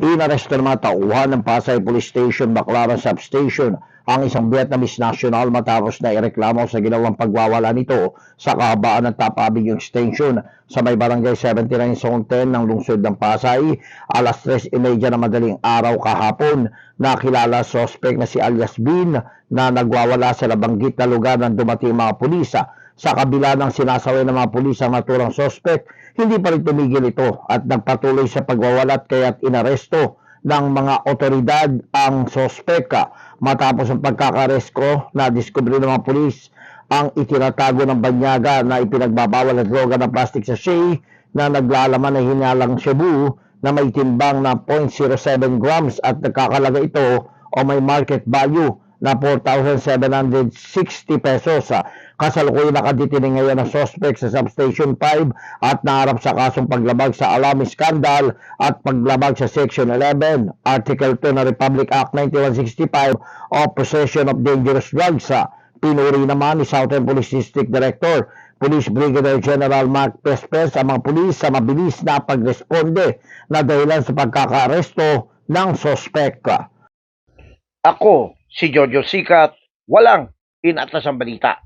Inaresto mga tauhan ng Pasay Police Station, Baclaran Substation ang isang Vietnamese national matapos na ireklamo sa ginawang pagwawala nito sa kahabaan ng Top Extension sa may barangay 79 Zone 10 ng lungsod ng Pasay. Alas 3.30 na madaling araw kahapon nakilala suspect na si alias Bin na nagwawala sa nabanggit na lugar ng dumating mga pulisa sa kabila ng sinasaway ng mga pulis ang naturang suspect, hindi pa rin tumigil ito at nagpatuloy sa pagwawalat kaya't inaresto ng mga otoridad ang suspect. Matapos ang pagkakaresko na diskubre ng mga pulis ang itinatago ng banyaga na ipinagbabawal na droga ng plastic sachet na naglalaman ng hinalang Cebu na may timbang na 0.07 grams at nagkakalaga ito o may market value na 4,760 pesos. Kasalukuyan nakadetine ngayon ang suspect sa Substation 5 at naharap sa kasong paglabag sa alarm scandal at paglabag sa Section 11, Article 2 ng Republic Act 9165 o Possession of Dangerous Drugs. Pinuri naman ni Southern Police District Director Police Brigadier General Mark Pespes ang mga pulis sa mabilis na pagresponde na dahilan sa pagkakaaresto ng suspect. Ako, si Jojo Sikat, walang inatasang balita.